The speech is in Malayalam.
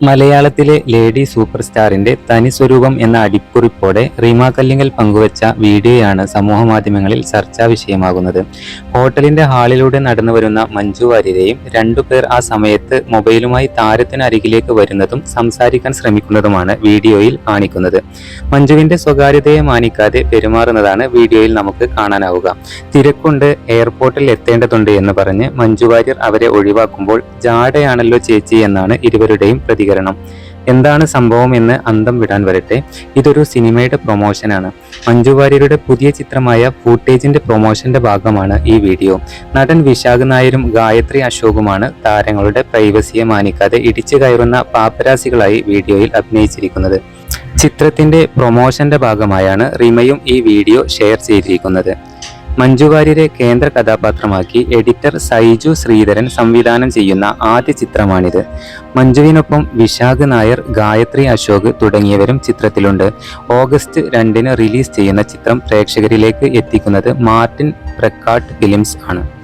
മലയാളത്തിലെ ലേഡി സൂപ്പർ സ്റ്റാറിന്റെ തനി സ്വരൂപം എന്ന അടിക്കുറിപ്പോടെ റീമ കല്ലിങ്കൽ പങ്കുവച്ച വീഡിയോയാണ് സമൂഹമാധ്യമങ്ങളിൽ ചർച്ചാ വിഷയമാകുന്നത്. ഹോട്ടലിന്റെ ഹാളിലൂടെ നടന്നു വരുന്ന മഞ്ജു വാര്യരെയും രണ്ടുപേർ ആ സമയത്ത് മൊബൈലുമായി താരത്തിന് അരികിലേക്ക് വരുന്നതും സംസാരിക്കാൻ ശ്രമിക്കുന്നതുമാണ് വീഡിയോയിൽ കാണിക്കുന്നത്. മഞ്ജുവിന്റെ സ്വകാര്യതയെ മാനിക്കാതെ പെരുമാറുന്നതാണ് വീഡിയോയിൽ നമുക്ക് കാണാനാവുക. തിരക്കുണ്ട് എയർപോർട്ടിൽ എത്തേണ്ടതുണ്ട് എന്ന് പറഞ്ഞ് മഞ്ജു വാര്യർ അവരെ ഒഴിവാക്കുമ്പോൾ ജാടയാണല്ലോ ചേച്ചി എന്നാണ് ഇരുവരുടെയും പ്രതികരണം എന്താണ് സംഭവം എന്ന് അന്തം വിടാൻ വരട്ടെ. ഇതൊരു സിനിമയുടെ പ്രൊമോഷനാണ് മഞ്ജു വാര്യരുടെ പുതിയ ചിത്രമായ ഫൂട്ടേജിന്റെ പ്രൊമോഷന്റെ ഭാഗമാണ് ഈ വീഡിയോ നടൻ വിശാഖ് നായരും ഗായത്രി അശോകുമാണ് താരങ്ങളുടെ പ്രൈവസിയെ മാനിക്കാതെ ഇടിച്ചു കയറുന്ന പാപ്പരാസികളായി വീഡിയോയിൽ അഭിനയിച്ചിരിക്കുന്നത്. ചിത്രത്തിന്റെ പ്രൊമോഷന്റെ ഭാഗമായാണ് റിമയും ഈ വീഡിയോ ഷെയർ ചെയ്തിരിക്കുന്നത്. മഞ്ജു വാര്യരെ കേന്ദ്ര കഥാപാത്രമാക്കി എഡിറ്റർ സൈജു ശ്രീധരൻ സംവിധാനം ചെയ്യുന്ന ആദ്യ ചിത്രമാണിത്. മഞ്ജുവിനൊപ്പം വിശാഖ് നായർ ഗായത്രി അശോക് തുടങ്ങിയവരും ചിത്രത്തിലുണ്ട്. ഓഗസ്റ്റ് രണ്ടിന് റിലീസ് ചെയ്യുന്ന ചിത്രം പ്രേക്ഷകരിലേക്ക് എത്തിക്കുന്നത് മാർട്ടിൻ പ്രക്കാട്ട് ഫിലിംസ് ആണ്.